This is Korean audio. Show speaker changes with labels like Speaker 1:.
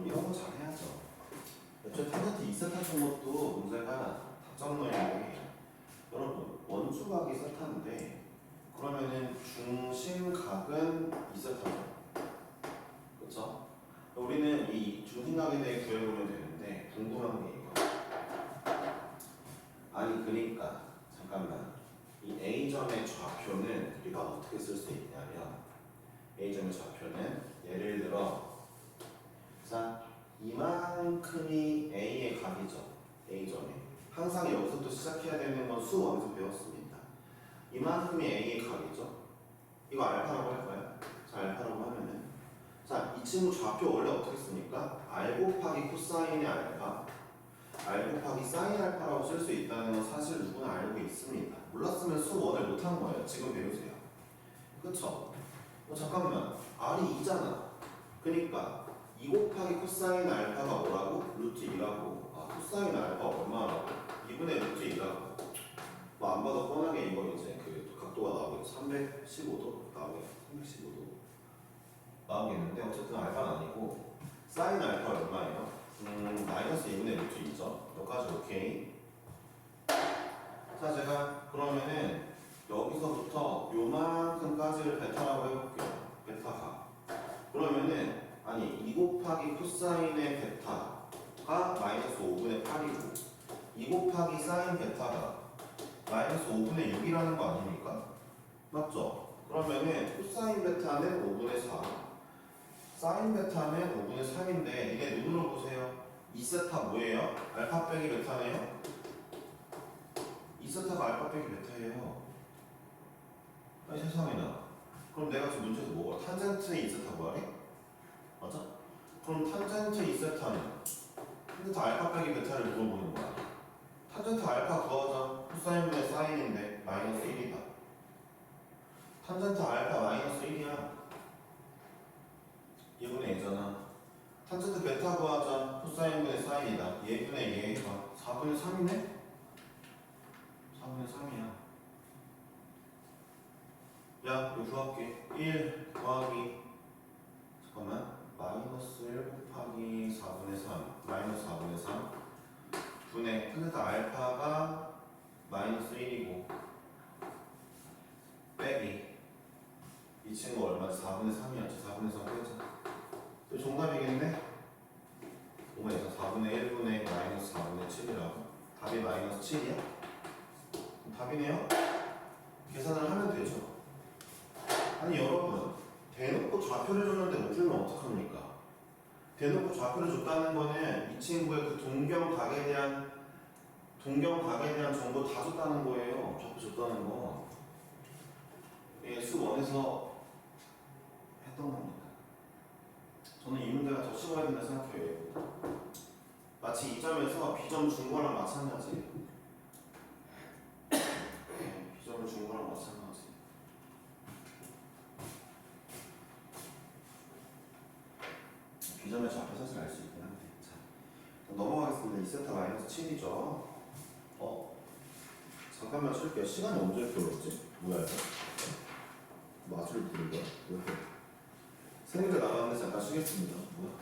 Speaker 1: 그럼 이런 거 잘해야죠. 애초에 탄젠트 이세타 준 것도 문제가 답정너에 여러분 원주각이 세타인데 그러면은 중심각은 이세타죠. 그렇죠? 우리는 이 중심각에 대해 구해보면 되는데 궁금한 게 이거. 아니 그러니까 잠깐만 이 A점의 좌표는 우리가 어떻게 쓸 수 있냐면 A점의 좌표는 예를 들어 자 이만큼이 A의 각이죠 A점에 항상 여기서부터 시작해야 되는 건 수원에서 배웠습니다 이만큼이 A의 각이죠 이거 알파라고 할까요? 자 알파라고 하면은 자 이 친구 좌표 원래 어떻게 씁니까? R 곱하기 코사인의 알파 R 곱하기 사인 알파라고 쓸 수 있다는 건 사실 누구나 알고 있습니다. 몰랐으면 수원을 못한 거예요. 지금 배우세요. 그쵸? 어, 잠깐만. R이 2잖아. 그니까 2 곱하기 코사인 알파가 뭐라고? 루트 2라고. 아, 코사인 알파 얼마라고? 2분의 루트 2라고. 뭐 안 봐도 뻔하게 이거 이제 그 각도가 나오겠죠. 315도 나오겠죠. 315도 나오겠는데 어쨌든 알파는 아니고 사인 알파 얼마예요? 음, 마이너스 2분의 루트 2죠. 여기까지 오케이. 자, 제가 그러면은 여기서부터 요만큼까지를 베타라고 해볼게요. 베타가. 그러면은, 아니, 2 곱하기 코사인의 베타가 마이너스 5분의 8이고, 2 곱하기 사인 베타가 마이너스 5분의 6이라는 거 아닙니까? 맞죠? 그러면은 코사인 베타는 5분의 4. 사인 베타는 5분의 3인데 니네 눈으로 보세요 2세타 뭐예요? 알파 빼기 베타네요? 2세타가 알파 빼기 베타예요 아니 세상에나 그럼 내가 지금 문제에서 뭐가 탄젠트 2세타 구하래? 맞아? 그럼 탄젠트 2세타는 탄젠트 알파 빼기 베타를 물어보는 거야 탄젠트 알파 구하자 코사인분의 사인인데 마이너스 1이다 탄젠트 알파 마이너스 1이야 2분의 2잖아. 탄젠트 베타 구하자. 코사인분의 사인이다. 얘 해봐. 4분의 3이네? 4분의 3이야. 야, 이거 구할게. 1 더하기 잠깐만. 마이너스 1 곱하기 4분의 3. 마이너스 4분의 3. 분의 탄젠트 알파가 마이너스 1이고 빼기 이 친구 얼마지? 4분의 3이었지. 4분의 3 빼자. 또 정답이겠네? 오메에서 4분의 1분의 마이너스 4분의 7이라고? 답이 마이너스 7이야? 그럼 답이네요? 계산을 하면 되죠. 아니 여러분 대놓고 좌표를 줬 풀면 어떡합니까? 대놓고 좌표를 줬다는 거는 이 친구의 그 동경각에 대한 동경각에 대한 정보 다 줬다는 거예요. 좌표 줬다는 거. 예, 수원에서 했던 겁니다. 저는 이 문제가 더 쉬워야 된다 생각해요. 마치 이 점에서 B점 준 거랑 마찬가지. 네, B점을 준 거랑 마찬가지. B점의 좌표 사실 알 수 있긴 한데. 자, 넘어가겠습니다. 2세타 마이너스 7이죠. 어? 잠깐만 쉴게요. 시간이 언제 이렇게 어렵지? 뭐야 이거? 마술을 부른 거야? 왜? 생일에 나갔는데 잠깐 쉬겠습니다. 뭐야?